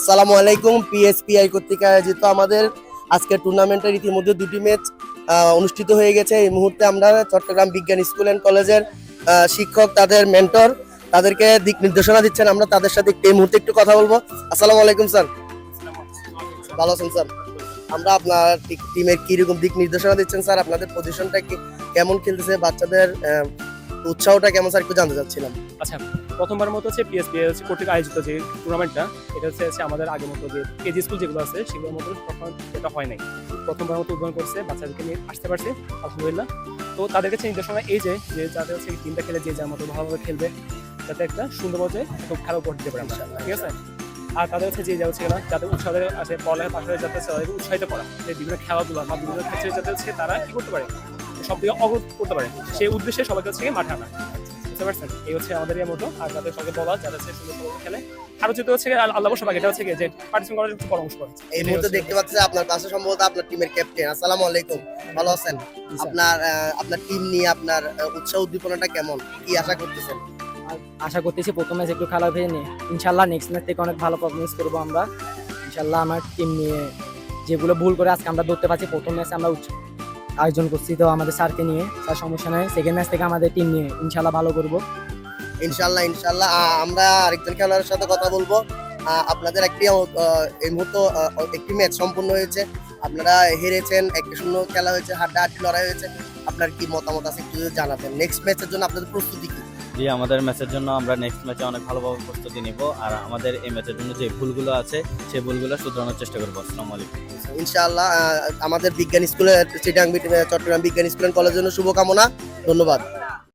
আসসালামু আলাইকুম পিএসপিআই কর্তৃক আয়োজিত আমাদের আজকের টুর্নামেন্টের ইতিমধ্যে দুটি ম্যাচ অনুষ্ঠিত হয়ে গেছে। এই মুহূর্তে আমরা চট্টগ্রাম বিজ্ঞান স্কুল অ্যান্ড কলেজের শিক্ষক, তাদের মেন্টর তাদেরকে দিক নির্দেশনা দিচ্ছেন। আমরা তাদের সাথে এই মুহূর্তে একটু কথা বলব। আসসালামু আলাইকুম, স্যার। ভালো আছেন, স্যার? আমরা আপনার টিমের কীরকম দিক নির্দেশনা দিচ্ছেন, স্যার? আপনাদের পজিশনটা কেমন খেলতেছে বাচ্চাদের উৎসাহটা কেমন স্যার, একটু জানতে চাচ্ছিলাম। আচ্ছা প্রথমবার মতো হচ্ছে পিএসপি কর্তৃক আয়োজিত যে টুর্নামেন্টটা এটা হচ্ছে আমাদের আগের মতো যে কেজি স্কুল যেগুলো আছে, সেগুলোর মতো এটা হয় নাই। প্রথমবার মতো উদ্বোধন করছে, বাচ্চাদেরকে নিয়ে আসতে পারছে, আলহামদুলিল্লাহ। তো তাদের কাছে নির্দেশনা এই যে যে যাতে হচ্ছে টিমটা খেলে যে যার মতো ভালোভাবে খেলবে, যাতে একটা সুন্দর পর্যায়ে খুব খেলা উপহার দিতে পারে ঠিক আছে? আর তাদের হচ্ছে যে যা হচ্ছে না, যাতে উৎসাহ আছে পড়ালেখার পাশাপাশি যাতে উৎসাহিত করা, যে বিভিন্ন খেলাধুলা বা বিভিন্ন ক্ষেত্রে যাতে হচ্ছে তারা কি করতে পারে সব দিকে করতে পারে সেই উদ্দেশ্যে সবাইকে হচ্ছে গিয়ে মাঠে আনা। বুঝতে পারছেন? এই হচ্ছে আমাদের এই মতো। আর যাদের সঙ্গে বলা যাদের হচ্ছে সুন্দর সুন্দর খেলে। আরও যেটা হচ্ছে আল্লাহ সবাই এটা হচ্ছে যে পার্টিসিপেট করার একটু পরামর্শ করে এই মুহূর্তে দেখতে পাচ্ছি যে আপনার পাশে সম্ভবত আপনার টিমের ক্যাপ্টেন আসসালামু আলাইকুম। ভালো আছেন? আপনার আহ, আপনার টিম নিয়ে আপনার উৎসাহ উদ্দীপনাটা কেমন? কি আশা করতেছেন? আশা করতেছি প্রথম ম্যাচ একটু খারাপ হয়ে নিয়ে ইনশাল্লাহ নেক্সট ম্যাচ থেকে অনেক ভালো পারফরমেন্স করব আমরা। ইনশাল্লাহ আমার টিম নিয়ে যেগুলো ভুল করে আজকে আমরা ধরতে পারছি প্রথম ম্যাচে আমরা উচ্চ- আয়োজন করছি, তো আমাদের স্যারকে নিয়ে তার সমস্যা নাই। সেকেন্ড ম্যাচ থেকে আমাদের টিম নিয়ে ইনশাল্লাহ ভালো করব। ইনশাল্লাহ ইনশাল্লাহ আমরা আরেকজন খেলোয়াড়ের সাথে কথা বলব। আপনাদের একটি এই মুহূর্তে একটি ম্যাচ সম্পূর্ণ হয়েছে। আপনারা হেরেছেন একটি শূন্য খেলা হয়েছে হাড্ডা হাড্ডি লড়াই হয়েছে। আপনার কি মতামত আছে, একটু জানাবেন নেক্সট ম্যাচের জন্য আপনাদের প্রস্তুতি কি? জি, আমাদের ম্যাচের জন্য আমরা নেক্সট ম্যাচে অনেক ভালোভাবে প্রস্তুতি নিব। আর আমাদের এই ম্যাচের জন্য যে ভুলগুলো আছে, সেই ভুলগুলো শুধরানোর চেষ্টা করব। আসসালামু আলাইকুম। ইনশাআল্লাহ আমাদের বিজ্ঞান স্কুলের চিটাং চট্টগ্রাম বিজ্ঞান স্কুল কলেজের জন্য শুভকামনা। ধন্যবাদ।